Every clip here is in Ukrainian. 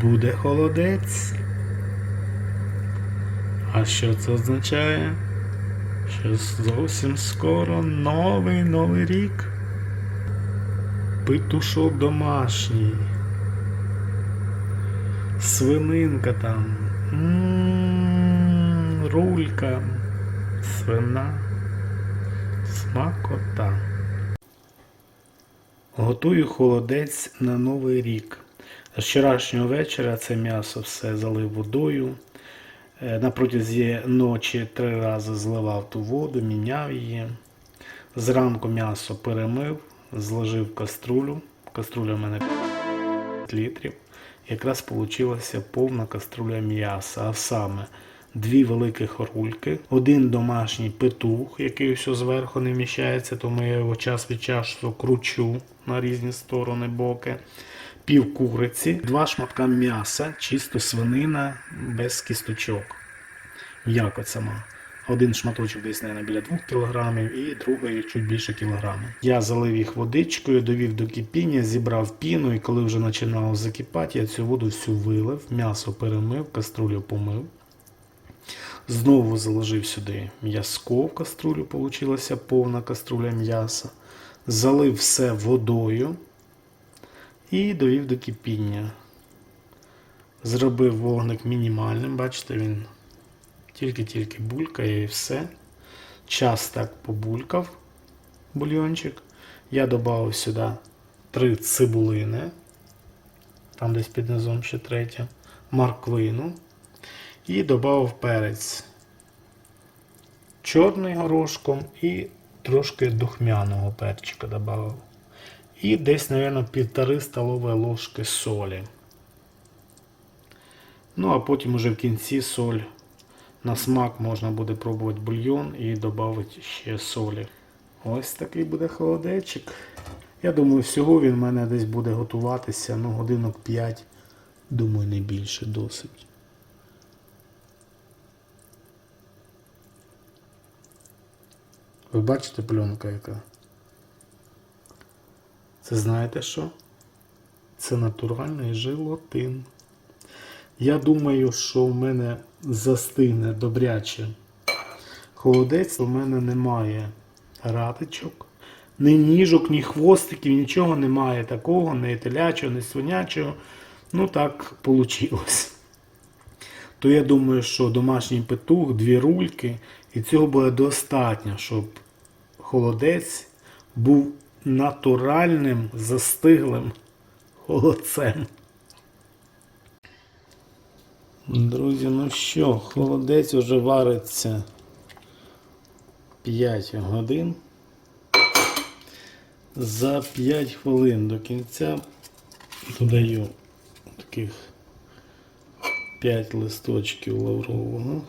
Буде холодець. А що це означає? Що зовсім скоро новий новий рік. Петушок домашній. Свининка там. Рулька. Свина. Смакота. Готую холодець на новий рік. З вчорашнього вечора це м'ясо все залив водою. Е, На ночі три рази зливав ту воду, міняв її. Зранку м'ясо перемив, зложив каструлю. Каструля в мене 5 літрів. Якраз вийшла повна каструля м'яса, а саме дві великі хорульки, один домашній петух, який все зверху не вміщається, тому я його час від часу кручу на різні сторони боки. Пів куриці, два шматка м'яса, чисто свинина без кісточок. Якоть сама. Один шматочок десь, мабуть, біля 2 кг і другий чуть більше кілограма. Я залив їх водичкою, довів до кипіння, зібрав піну, і коли вже починало закипати, я цю воду всю вилив, м'ясо перемив, каструлю помив. Знову заложив сюди м'язко в каструлю, получилася повна каструля м'яса. Залив все водою і довів до кипіння. Зробив вогник мінімальним, бачите, він тільки-тільки булькає і все. Час так побулькав бульйончик. Я додав сюди три цибулини, там десь під низом ще третя, морквину. І додав перець чорний горошком і трошки духмяного перчика додав. І десь, мабуть, півтори столові ложки солі. Ну, а потім уже в кінці соль на смак можна буде пробувати бульйон і додати ще солі. Ось такий буде холодечик. Я думаю, всього він в мене десь буде готуватися ну, годинок 5. Думаю, не більше досить. Ви бачите пленка яка? Це знаєте що? Це натуральний желатин. Я думаю, що в мене застигне добряче. Холодець у мене немає ратичок, ні ніжок, ні хвостиків, нічого немає такого, ні телячого, ні свинячого. Ну так вийшло. То я думаю, що домашній петух, дві рульки, і цього буде достатньо, щоб холодець був натуральним застиглим холодцем. Друзі, ну що, холодець уже вариться 5 годин. За 5 хвилин до кінця додаю таких 5 листочків лаврового.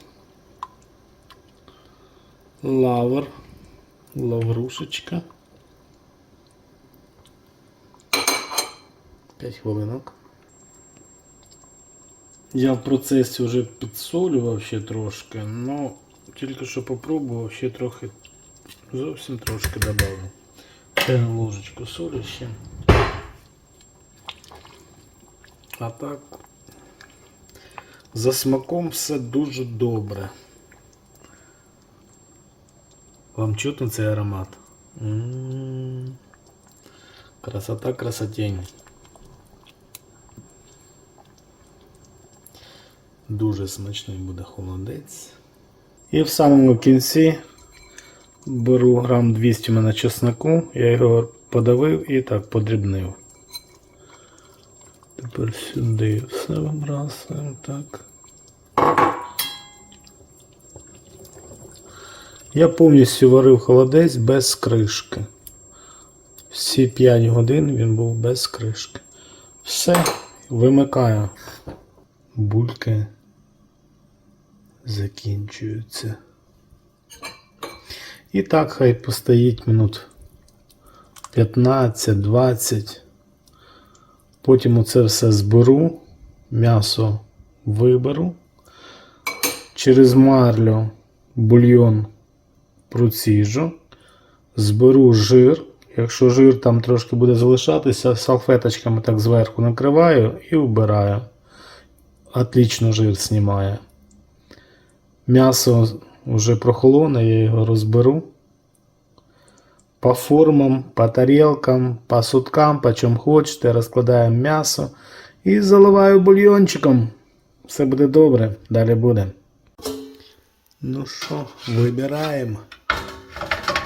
Лавр, лаврушечка. 5 хвилинок. Я в процесі вже підсолював ще трошки, але тільки що попробував, ще трохи, зовсім трошки додав. Ще ложечку солі ще. А так, за смаком все дуже добре. Вам чутно цей аромат? М-м-м. Красота, красотень. Дуже смачний буде холодець. І в самому кінці беру грам 200 у мене чесноку, я його подавив і так подрібнив. Тепер сюди все вибрасуємо так. Я повністю варив холодець без кришки. Всі 5 годин він був без кришки. Все, вимикаю. Бульки закінчуються. І так хай постоїть минут 15-20. Потім оце все зберу, м'ясо виберу. Через марлю бульйон проціжу, зберу жир, Якщо жир там трошки буде залишатися, салфеточками так зверху накриваю і вбираю. Отлично жир знімає. М'ясо вже прохолоне, я його розберу. По формам, по тарелкам, по суткам, по чому хочете, розкладаємо м'ясо і заливаю бульйончиком. Все буде добре, далі буде. Ну що, вибираємо.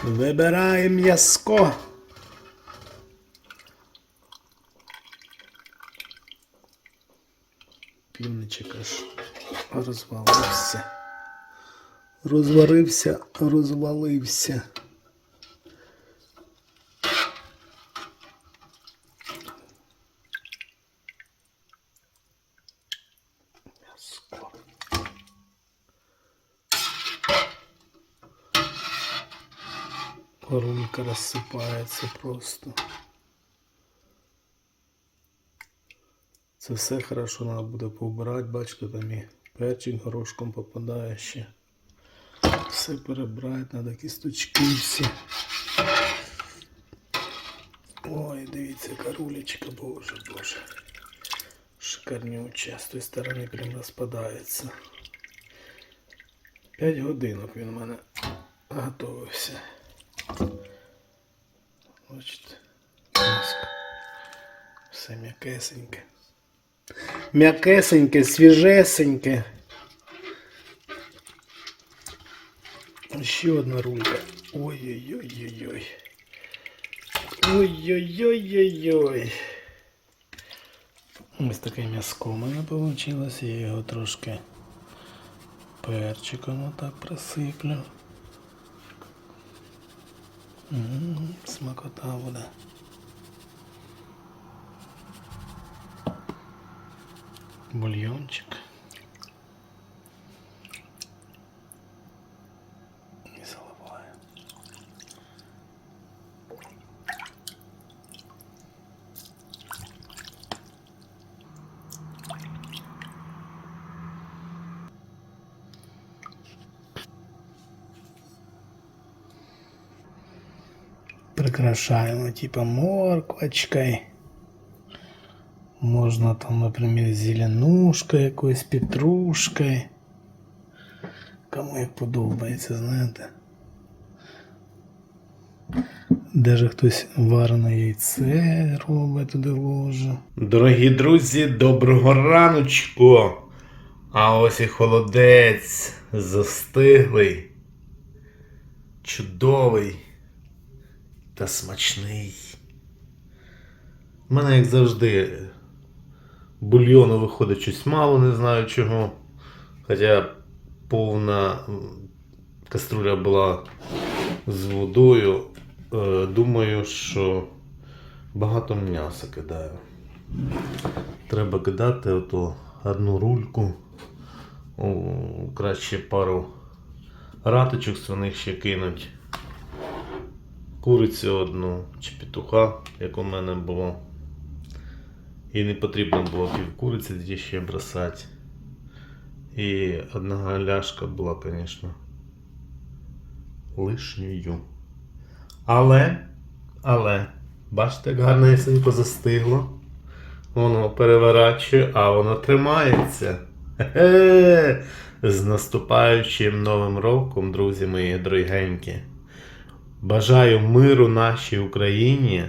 Вибираємо м'яско. Півничок аж розвалився. Розварився, розвалився. М'яско. Розсипається просто. Це все хорошо треба буде поубирати, бачите, там і перчик горошком попадає ще. Все перебрати, треба кісточки всі. Ой, дивіться, яка рулечка, боже, боже. Шикарнюча, з тої сторони прям розпадається. П'ять годинок він у мене готовився. Бачите, м'яско. Все м'якесеньке. М'якесеньке, свіжесеньке. Ще одна рулька. Ой-ой-ой-ой-ой. Ой-ой-ой-ой-ой. Ось таке м'яско у мене вийшло. Я його трошки перчиком отак присиплю. М, Смакота буде. Бульйончик. Прикрашаємо типа морквочкой. Можна там, наприклад, зеленушкою, якоюсь петрушкою. Кому як подобається, знаєте. Даже хтось варене яйце робить туди ложу. Дорогі друзі, доброго раночку. А ось і холодець застиглий, чудовий та смачний. У мене, як завжди, бульйону виходить щось мало, не знаю чого. Хоча повна каструля була з водою. Е, Думаю, що багато м'яса кидаю. Треба кидати ото одну рульку. О, краще пару раточок свиних ще кинуть. Курицю одну чи петуха, як у мене було. І не потрібно було пів куриці ще бросати. І одна галяшка була, звісно, лишньою. Але, але, бачите, як гарнесенько застигло. Воно переворачує, а воно тримається. Хе-хе! З наступаючим новим роком, друзі мої дорогенькі. Бажаю миру нашій Україні.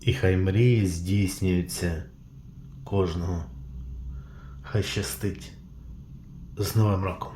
І хай мрії здійснюються кожного. Хай щастить з Новим роком.